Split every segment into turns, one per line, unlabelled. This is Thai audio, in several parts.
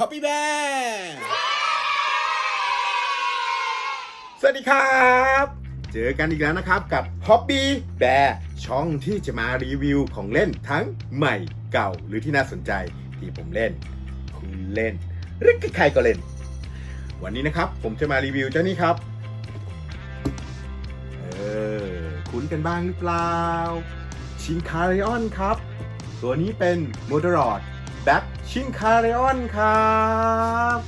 Happy Bear สวัสดีครับ เจอกันอีกแล้วนะครับกับ Hobby Bear ช่องที่จะมารีวิวของเล่นทั้งใหม่เก่าหรือที่น่าสนใจที่ผมเล่น คุณเล่น หรือใครก็เล่น วันนี้นะครับผมจะมารีวิวเจ้านี่ครับเออคุ้นกันบ้างหรือเปล่าชินคาริออนครับ ตัวนี้เป็นโมเดรอดแบ็ค ชินคาริออนครับ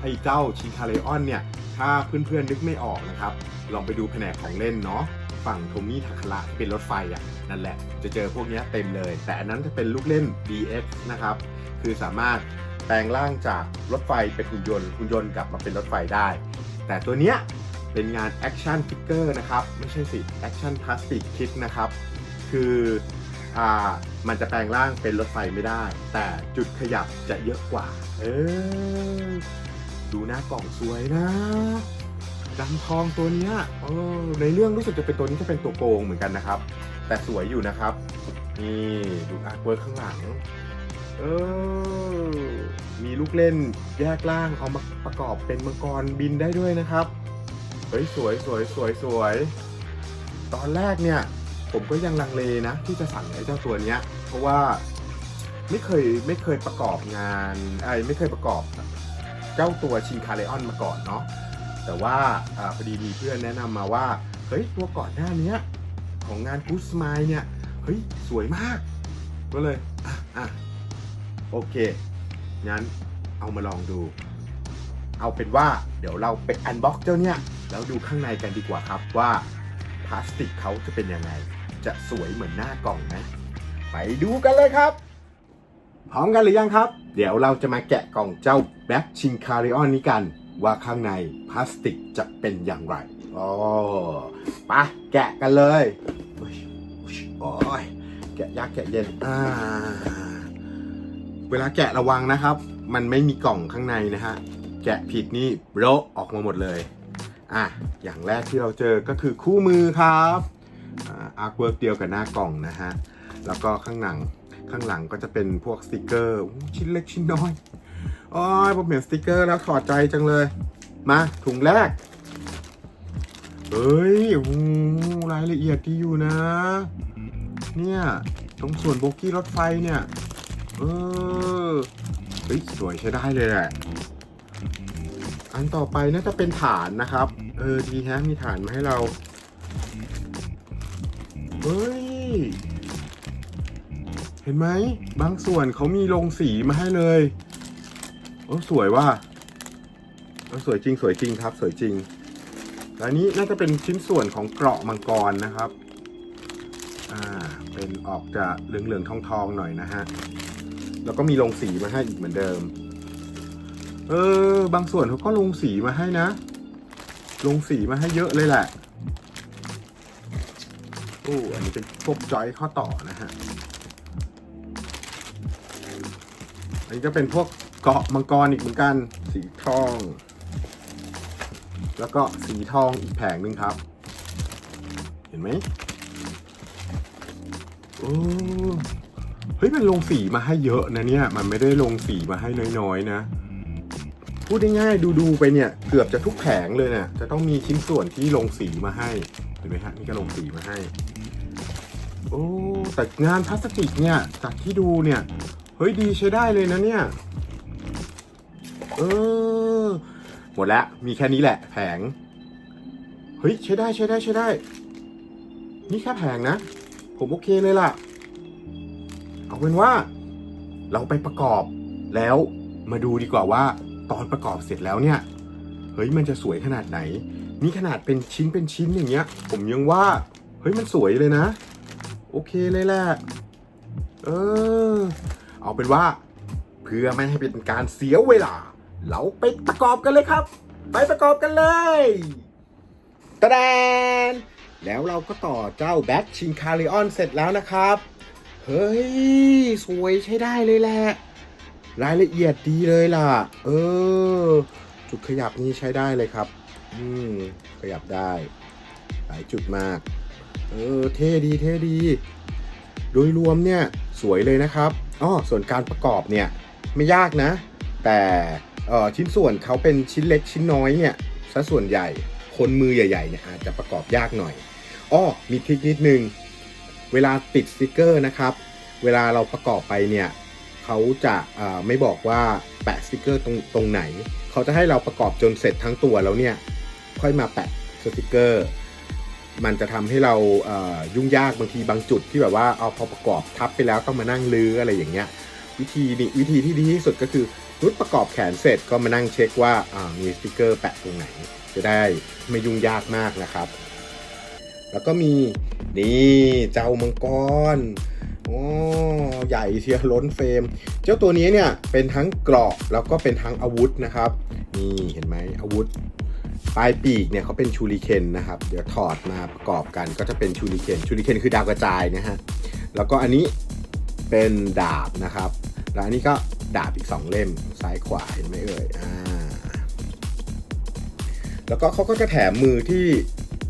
ไอ้เจ้าชินคาริออนเนี่ย ถ้าเพื่อนๆนึกไม่ออกนะครับ ลองไปดูแผนกของเล่นเนาะฝั่งโทมิทาคาระเป็นรถไฟอะนั่นแหละ จะเจอพวกเนี้ยเต็มเลย แต่อันนั้นจะเป็นลูกเล่น DX นะครับ คือสามารถแปลงร่างจากรถไฟเป็นหุ่นยนต์หุ่นยนต์กลับมาเป็นรถไฟได้ แต่ตัวเนี้ยเป็นงานแอคชั่นฟิกเกอร์นะครับ ไม่ใช่สิแอคชั่นพลาสติกคิดนะครับ คืออ่า มันจะแปลงร่างเป็นรถไฟไม่ได้ แต่จุดขยับจะเยอะกว่า เออ ดูหน้ากล่องสวยนะดำทองตัวเนี้ยเออในเรื่องรู้สึกจะเป็นตัวนี้จะเป็นตัวโกงเหมือนกันนะครับ แต่สวยอยู่นะครับ นี่ดูอาร์ตเวิร์ข้างหลัง เออ มีลูกเล่นแยกล่างเอามาประกอบเป็นมังกรบินได้ด้วยนะครับ เฮ้ยสวยสวยสวยสวย ตอนแรกเนี่ย ผมก็ยังลังเลนะ ที่จะสั่งไอ้เจ้าตัวเนี้ย เพราะว่าไม่เคยไม่เคยประกอบงานไอ้ไม่เคยประกอบเจ้าตัวชินคาเลออนมาก่อนเนาะแต่ว่าอพอดีมีเพื่อนแนะนำมาว่าเฮ้ยตัวก่อนหน้าเนี้ยของงานกูสมายเนี่ยเฮ้ยสวยมาก ก็เลยอะอะโอเคงั้นเอามาลองดู เอาเป็นว่าเดี๋ยวเราไปอันบ็อกเจ้าเนี่ยแล้วดูข้างในกันดีกว่าครับว่าพลาสติกเขาจะเป็นยังไง จะสวยเหมือนหน้ากล่องไหม ไปดูกันเลยครับ พร้อมกันหรือยังครับ เดี๋ยวเราจะมาแกะกล่องเจ้าแบ็คชิงคาริออนนี้กัน ว่าข้างในพลาสติกจะเป็นอย่างไรโอ้ไปะแกะกันเลยโอ้ยแกะยากแกะเย็นอ่าเวลาแกะระวังนะครับ มันไม่มีกล่องข้างในนะฮะ แกะผิดนี่โบะออกมาหมดเลย อะ อย่างแรกที่เราเจอก็คือคู่มือครับอาร์ตเวิร์กเดียวกับหน้ากล่องนะฮะ แล้วก็ข้างหลังข้างหลังก็จะเป็นพวกสติกเกอร์ชิ้นเล็กชิ้นน้อยอ้ยผมเห็นสติกเกอร์แล้วถอดใจจังเลย มาถุงแรกเฮ้ยโอ้โหรายละเอียดดีอยู่นะ เนี่ยตรงส่วนโบกี้รถไฟเนี่ย เออเฮ้ยสวยใช้ได้เลยแหละอันต่อไปน่าจะเป็นฐานนะครับ เออ ดีแฮะมีฐานมาให้เรา เฮ้ย ห็นไหม บางส่วนเขามีลงสีมาให้เลยโอ้สวยว่ะเออสวยจริง สวยจริงครับ สวยจริงแล้วอันนี้น่าจะเป็นชิ้นส่วนของเกราะมังกรนะครับ อ่า เป็นออกจะเหลืองๆทองๆหน่อยนะฮะ แล้วก็มีลงสีมาให้อีกเหมือนเดิม เออ บางส่วนเขาก็ลงสีมาให้นะ ลงสีมาให้เยอะเลยแหละโอ้อันนี้เป็นพวกจอยข้อต่อนะฮะ อันนี้ก็เป็นพวกเกาะมังกรอีกเหมือนกันสีทอง แล้วก็สีทองอีกแผงหนึ่งครับ เห็นไหมโอ้เฮ้ยมันลงสีมาให้เยอะนะเนี่ย มันไม่ได้ลงสีมาให้น้อยๆนะ พูดง่ายๆดูๆไปเนี่ย เกือบจะทุกแผงเลยเนี่ยจะต้องมีชิ้นส่วนที่ลงสีมาให้เห็นไหมฮะนี่ก็ลงสีมาให้ โอ้แต่งานพลาสติกเนี่ยจากที่ดูเนี่ย เฮ้ยดีใช้ได้เลยนะเนี่ย เออ หมดแล้ว มีแค่นี้แหละ แผง เฮ้ย ใช้ได้ใช้ได้ใช้ได้ นี่แค่แผงนะ ผมโอเคเลยล่ะ เอาเป็นว่า เราไปประกอบแล้วมาดูดีกว่าว่า ตอนประกอบเสร็จแล้วเนี่ย เฮ้ยมันจะสวยขนาดไหน นี่ขนาดเป็นชิ้นเป็นชิ้นอย่างเงี้ย ผมยังว่า เฮ้ยมันสวยเลยนะ โอเคเลยแหละ เออ เอาเป็นว่า เพื่อไม่ให้เป็นการเสียเวลา เราไปประกอบกันเลยครับ ไปประกอบกันเลยตะแดนแล้วเราก็ต่อเจ้าแบ็คชิงคาริออนเสร็จแล้วนะครับ เฮ้ย สวยใช้ได้เลยแหละ รายละเอียดดีเลยล่ะ เออ จุดขยับนี้ใช้ได้เลยครับ อืม ขยับได้ หลายจุดมาก เออ เท่ดี เท่ดี โดยรวมเนี่ยสวยเลยนะครับอ้อส่วนการประกอบเนี่ยไม่ยากนะ แต่ชิ้นส่วนเขาเป็นชิ้นเล็กชิ้นน้อยเนี่ยซะส่วนใหญ่คนมือใหญ่ๆเนี่ยอาจจะประกอบยากหน่อยอ้อมีทริคนิดนึง เวลาติดสติกเกอร์นะครับ เวลาเราประกอบไปเนี่ยเขาจะไม่บอกว่าแปะสติกเกอร์ตรงตรงไหน เขาจะให้เราประกอบจนเสร็จทั้งตัวแล้วเนี่ย ค่อยมาแปะสติกเกอร์ มันจะทำให้เรายุ่งยากบางทีบางจุดที่แบบว่าเอาพอประกอบทับไปแล้วต้องมานั่งลื้ออะไรอย่างเงี้ยวิธีนี้วิธีที่ดีที่สุดก็คือรุดประกอบแขนเสร็จก็มานั่งเช็คว่ามีสติกเกอร์แปะตรงไหน จะได้ไม่ยุ่งยากมากนะครับ แล้วก็มีนี่เจ้ามังกรโอ้ใหญ่เชียร์ล้นเฟรม เจ้าตัวนี้เนี่ยเป็นทั้งเกราะแล้วก็เป็นทั้งอาวุธนะครับนี่เห็นไหมอาวุธ ปลายปีกเนี่ยเขาเป็นชูริเคนนะครับ เดี๋ยวถอดมาประกอบกันก็จะเป็นชูริเคนชูริเคนคือดาวกระจายนะฮะแล้วก็อันนี้เป็นดาบนะครับ แล้วอันนี้ก็ดาบอีก 2 เล่มซ้ายขวาเห็นไหมเอ่ยอ่าแล้วก็เขาก็จะแถมมือที่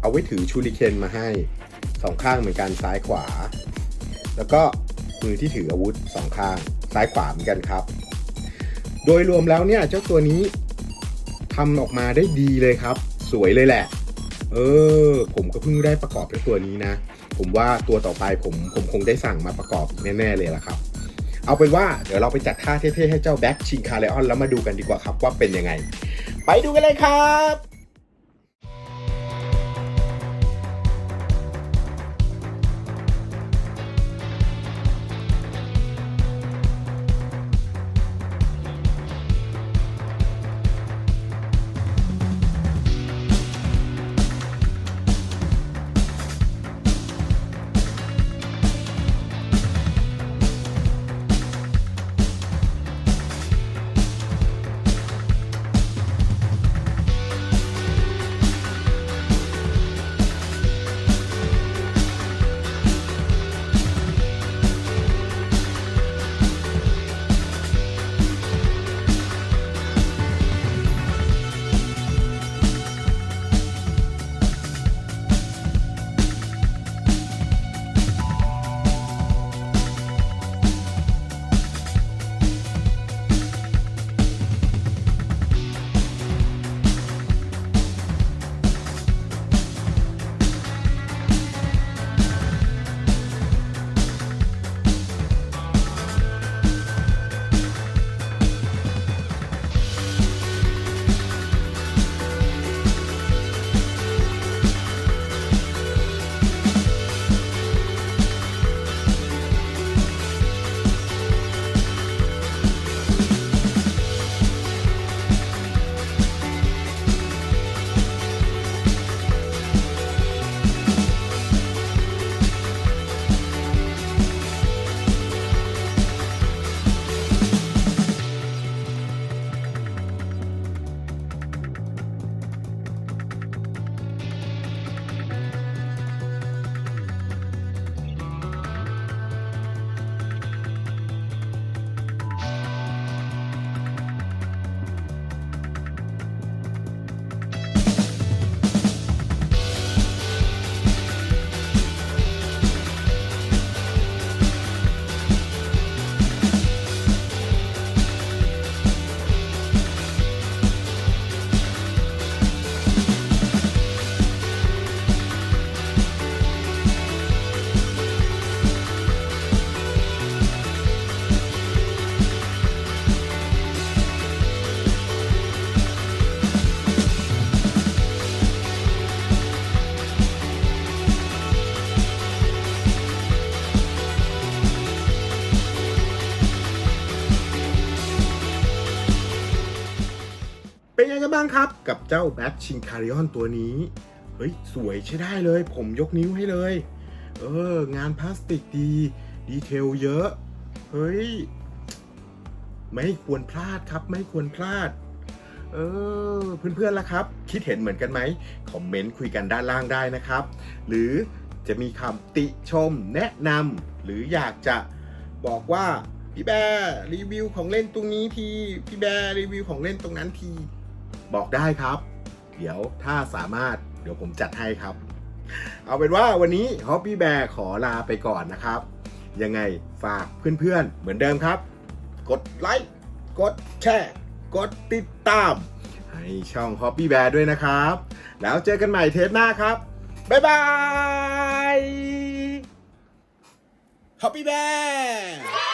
เอาไว้ถือชูริเคนมาให้สองข้างเหมือนกันซ้ายขวา แล้วก็มือที่ถืออาวุธสองข้างซ้ายขวาเหมือนกันครับ โดยรวมแล้วเนี่ยเจ้าตัวนี้ ทำออกมาได้ดีเลยครับ สวยเลยแหละ เออ ผมก็เพิ่งได้ประกอบเจ้าตัวนี้นะ ผมว่าตัวต่อไปผมผมคงได้สั่งมาประกอบแน่ๆเลยละครับ เอาเป็นว่าเดี๋ยวเราไปจัดท่าเท่ๆให้เจ้าแบ็คชิงคาเลออนแล้วมาดูกันดีกว่าครับว่าเป็นยังไง ไปดูกันเลยครับ บ้างครับ กับเจ้าแบทชิงคาริออนตัวนี้ เฮ้ย สวยใช้ได้เลย ผมยกนิ้วให้เลย เออ งานพลาสติกดี ดีเทลเยอะ เฮ้ย ไม่ควรพลาดครับ ไม่ควรพลาด เออ เพื่อนๆล่ะครับ คิดเห็นเหมือนกันไหม คอมเมนต์คุยกันด้านล่างได้นะครับ หรือจะมีคำติชมแนะนำหรืออยากจะบอกว่าพี่แบร์รีวิวของเล่นตรงนี้ที พี่แบร์รีวิวของเล่นตรงนั้นที บอกได้ครับ เดี๋ยวถ้าสามารถเดี๋ยวผมจัดให้ครับ เอาเป็นว่าวันนี้ฮอปปี้แบร์ขอลาไปก่อนนะครับ ยังไงฝากเพื่อนๆ เหมือนเดิมครับ กดไลค์กดแชร์กดติดตาม ให้ช่อง Hobby Bear ด้วยนะครับ แล้วเจอกันใหม่เทปหน้าครับ บ๊ายบาย Hobby Bear